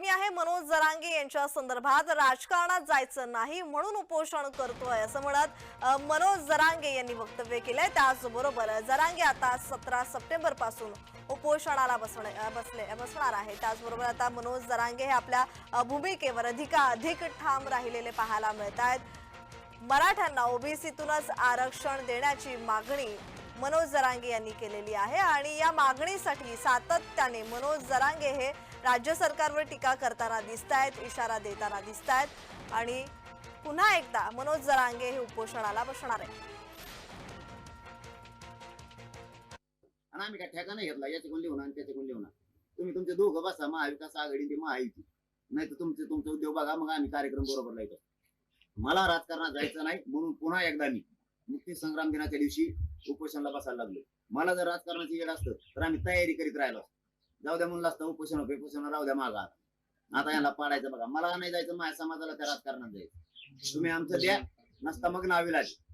बातमी आहे मनोज जरांगे. यांच्या संदर्भात राजकारणात जायचं नाही म्हणून उपोषण करतोय असं म्हणत मनोज जरांगे यांनी वक्तव्य केलंय. त्याचबरोबर जरांगे आता सतरा सप्टेंबरपासून उपोषणाला बसणे बसले बसणार आहे. त्याचबरोबर आता मनोज जरांगे हे आपल्या भूमिकेवर अधिकाधिक ठाम राहिलेले पाहायला मिळत आहेत मराठ्यांना ओबीसीतूनच आरक्षण देण्याची मागणी मनोज जरांगे यांनी केलेली आहे आणि या मागणीसाठी सातत्याने मनोज जरांगे हे राज्य सरकारवर टीका करताना दिसत आहेत इशारा देताना दिसत आहेत आणि पुन्हा एकदा मनोज जरांगे हे उपोषणाला बसणार आहे आणि आम्ही काय ठेका नाही घेतला याचे कोण लिहून आणि त्याचे कोण लिहून. तुम्ही तुमचे दोघं बसा महाविकास आघाडी ते महायुती नाही तर तुमचे तुमचे उद्योग बघा मग आम्ही कार्यक्रम बरोबर लावतो मला राजकारणात जायचं नाही म्हणून पुन्हा एकदा मी मुक्ती संग्राम दिनाच्या दिवशी उपोषणाला बसायला लागलो मला जर राजकारणाची वेळ असतं तर आम्ही तयारी करीत राहिलो असतो. जाऊ द्या म्हणलं असतं उपोषण उपोषण राहू द्या मागा आता यांना पाडायचं बघा. मला नाही जायचं माझ्या समाजाला त्या राजकारणात जायचं. तुम्ही आमचं द्या नसता मग नावी लागेल